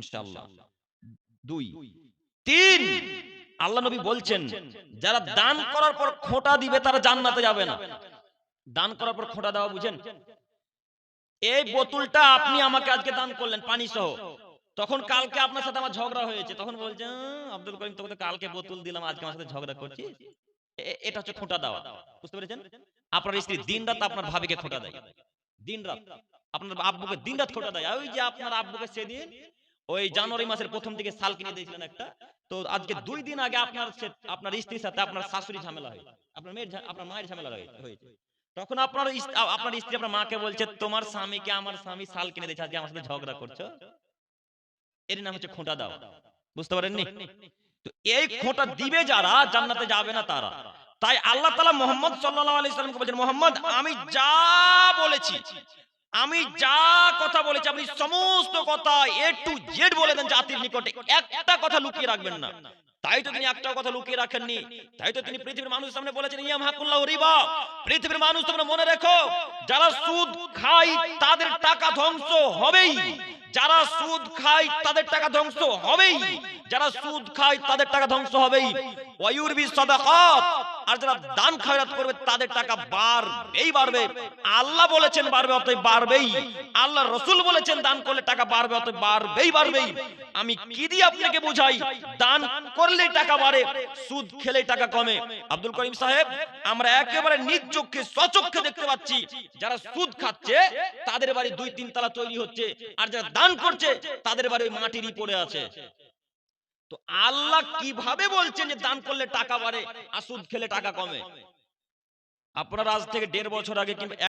ইনশাআল্লাহ। দুই। তিন! আল্লাহ নবী বলছেন যারা দান করার পর খোঁটা দিবে তারা জান্নাতে যাবে না। দান করার পর খোঁটা দেওয়া বুঝেন? এই বোতলটা আপনি আমাকে আজকে দান করলেন পানি সহ। তখন কালকে আপনার সাথে আমার ঝগড়া হয়েছে। তখন বলছে আব্দুল করিম তোকে কালকে বোতল দিলাম আজকে আমার সাথে ঝগড়া করছি। এটা হচ্ছে খোঁটা দেওয়া। বুঝতে পেরেছেন? আপনার স্ত্রী দিন রাত আপনার ভাবিকে খোঁটা দেয়। দিন রাত আপনার আব্বুকে দিন রাত খোঁটা দেয়। ওই যে আপনার আব্বুকে সেদিন ওই জানুয়ারি মাসের প্রথম দিকে শাল কিনে দিয়েছিলেন একটা। তো আজকে দুই দিন আগে আপনার আপনার স্ত্রীর সাথে আপনার শাশুড়ি ঝামেলা হয়েছে। আপনার মেয়ের আপনার মায়ের ঝামেলা হয়েছে। তখন আপনার আপনার স্ত্রী আপনার মাকে বলছে তোমার স্বামীকে আমার স্বামী শাল কিনে দিয়েছে আজকে আমার সাথে ঝগড়া করছ? এর নাম হচ্ছে খোঁটা দাও। বুঝতে পারেননি? তো এই খোঁটা দিবে যারা জান্নাতে যাবে না তারা। তাই আল্লাহ তাআলা মোহাম্মদ সাল্লাল্লাহু আলাইহি সাল্লামকে বলেছেন মোহাম্মদ আমি যা বলেছি আমি যা কথা বলেছি আপনি সমস্ত কথা এ টু জেড বলে দেন জাতির নিকটে। একটা কথা লুকিয়ে রাখবেন না। তাই তো তিনি একটা কথা লুকিয়ে রাখেননি। তাই তো তিনি পৃথিবীর মানুষের সামনে বলেছেন ইয়াম হাকুল্লাহ রিবা। পৃথিবীর মানুষ তোমরা মনে রেখো যারা সুদ খায় তাদের টাকা ধ্বংস হবেই। যারা সুদ খায় তাদের টাকা ধ্বংস হবেই। যারা সুদ খায় তাদের টাকা ধ্বংস হবেই। ওয়ায়ুরবি সাদাকাত। আর যারা দান খয়রাত করবে, তাদের টাকা বাড়বেই, বাড়বে। আল্লাহ বলেছেন বাড়বে, অতএব বাড়বেই। আল্লাহ রসুল বলেছেন দান করলে টাকা বাড়বে, অতএব বাড়বেই বাড়বেই। আমি কি দিয়ে আপনাকে বুঝাই? দান করলে টাকা বাড়ে, সুদ খেলে টাকা কমে। আব্দুল করিম সাহেব, আমরা একেবারে নিজ চোখে সচক্ষে দেখতে পাচ্ছি, যারা সুদ খাচ্ছে, তাদের বাড়ি দুই তিন তলা তৈরি হচ্ছে, আর যারা দান করছে, তাদের বাড়ি মাটিরই পড়ে আছে। তো আল্লাহ কীভাবে বলছেন যে দান করলে টাকা বাড়ে? আর সুদ খেলে টাকা কমে? আপনারা আজ থেকে দেড় বছর আগে কিংবা